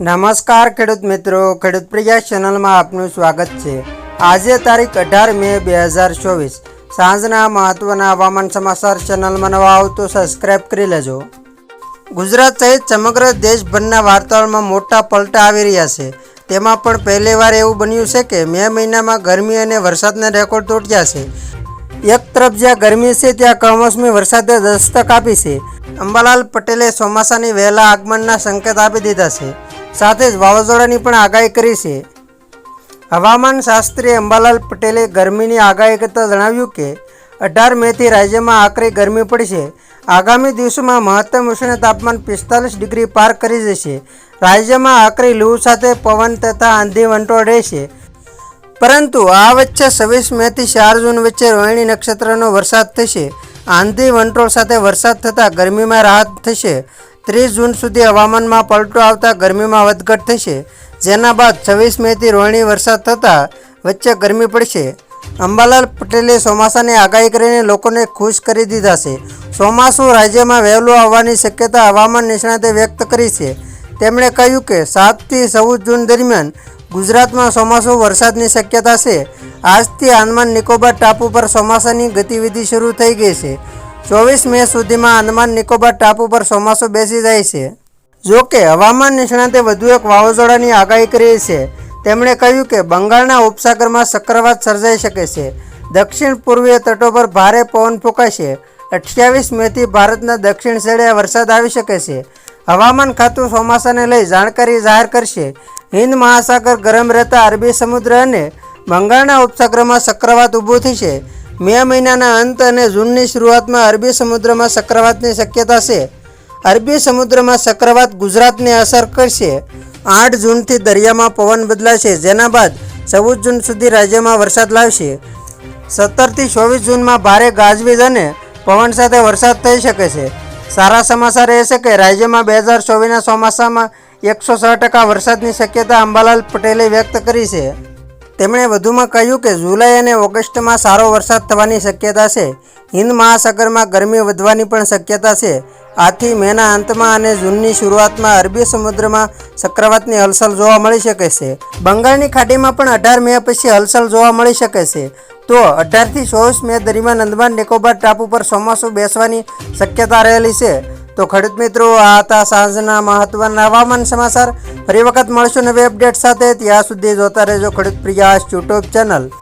નમસ્કાર ખેડૂત મિત્રો, ખેડૂત પ્રિયા ચેનલમાં આપનું સ્વાગત છે. આજે તારીખ અઢાર મે બે હજાર ચોવીસ. સાંજના મહત્વના હવામાન સમાચાર ચેનલમાં નવા આવો તો કરી લેજો. ગુજરાત સહિત સમગ્ર દેશભરના વાતાવરણમાં મોટા પલટા આવી રહ્યા છે. તેમાં પણ પહેલીવાર એવું બન્યું છે કે મે મહિનામાં ગરમી અને વરસાદના રેકોર્ડ તૂટ્યા છે. એક તરફ જ્યાં ગરમી છે, ત્યાં કમોસમી વરસાદે દસ્તક આપી છે. અંબાલાલ પટેલે ચોમાસાની વહેલા આગમનના સંકેત આપી દીધા છે. સાથે જ વાવાઝોડાની પણ આગાહી કરી છે. હવામાન શાસ્ત્રી અંબાલાલ પટેલે ગરમીની આગાહી કરતાં જણાવ્યું કે, અઢાર મેથી રાજ્યમાં આકરી ગરમી પડશે. આગામી દિવસોમાં મહત્તમ ઉષ્ણ તાપમાન પિસ્તાલીસ ડિગ્રી પાર કરી જશે. રાજ્યમાં આકરી લૂ સાથે પવન તથા આંધી વંટોળ રહેશે. પરંતુ આ વચ્ચે છવ્વીસ મેથી ચાર જૂન વચ્ચે રોહિણી નક્ષત્રનો વરસાદ થશે. આંધી વંટોળ સાથે વરસાદ થતાં ગરમીમાં રાહત થશે. ત્રીસ જૂન સુધી હવામાનમાં પલટો આવતા ગરમીમાં વધઘટ થશે. જેના બાદ છવ્વીસ મેથી રોહિણી વરસાદ થતાં વચ્ચે ગરમી પડશે. અંબાલાલ પટેલે ચોમાસાની આગાહી કરીને લોકોને ખુશ કરી દીધા છે. ચોમાસું રાજ્યમાં વહેલું આવવાની શક્યતા હવામાન નિષ્ણાતે વ્યક્ત કરી છે. તેમણે કહ્યું કે સાતથી ચૌદ જૂન દરમિયાન ગુજરાતમાં ચોમાસું વરસાદની શક્યતા છે. આજથી આંદમાન નિકોબાર ટાપુ પર ચોમાસાની ગતિવિધિ શરૂ થઈ ગઈ છે. ચોવીસ મે સુધીમાં આંદમાન નિકોબાર ટાપુ પર ચોમાસું બેસી જાય છે. જો કે હવામાન નિષ્ણાતે વધુ એક વાવાઝોડાની આગાહી કરી છે. તેમણે કહ્યું કે બંગાળના ઉપસાગરમાં ચક્રવાત સર્જાઈ શકે છે. દક્ષિણ પૂર્વીય તટો પર ભારે પવન ફૂંકાશે. અઠ્યાવીસ મેથી ભારતના દક્ષિણ છેડે વરસાદ આવી શકે છે. હવામાન ખાતું ચોમાસાને લઈ જાણકારી જાહેર કરશે. હિન્દ મહાસાગર ગરમ રહેતા અરબી સમુદ્ર અને બંગાળના ઉપસાગરમાં ચક્રવાત ઊભું થશે. મે મહિનાના અંત અને જૂનની શરૂઆતમાં અરબી સમુદ્રમાં ચક્રવાતની શક્યતા છે. અરબી સમુદ્રમાં ચક્રવાત ગુજરાતને અસર કરશે. આઠ જૂનથી દરિયામાં પવન બદલાશે, જેના બાદ ચૌદ જૂન સુધી રાજ્યમાં વરસાદ લાવશે. સત્તરથી ચોવીસ જૂનમાં ભારે ગાજવીજ અને પવન સાથે વરસાદ થઈ શકે છે. સારા સમાચાર એ છે કે રાજ્યમાં બે હજાર ચોવીસના ચોમાસામાં એકસો છ ટકા વરસાદની શક્યતા અંબાલાલ પટેલે વ્યક્ત કરી છે. તેમણે વધુમાં કહ્યું કે જુલાઈ અને ઓગસ્ટમાં સારો વરસાદ થવાની શક્યતા છે. હિન્દ મહાસાગરમાં ગરમી વધવાની પણ શક્યતા છે. આથી મેના અંતમાં અને જૂનની શરૂઆતમાં અરબી સમુદ્રમાં ચક્રવાતની હલચલ જોવા મળી શકે છે. બંગાળની ખાડીમાં પણ અઢાર મે પછી હલચલ જોવા મળી શકે છે. તો અઢારથી ચોવીસ મે દરમિયાન અંદમાન નિકોબાર ટાપુ પર ચોમાસું બેસવાની શક્યતા રહેલી છે. તો ખેડૂત મિત્રો, આ હતા સાંજના મહત્વના હવામાન સમાચાર. ફરી વખત મળશું નવી અપડેટ સાથે. ત્યાં સુધી જોતા રહેજો ખેડૂત પ્રિયાસ યુટ્યુબ ચેનલ.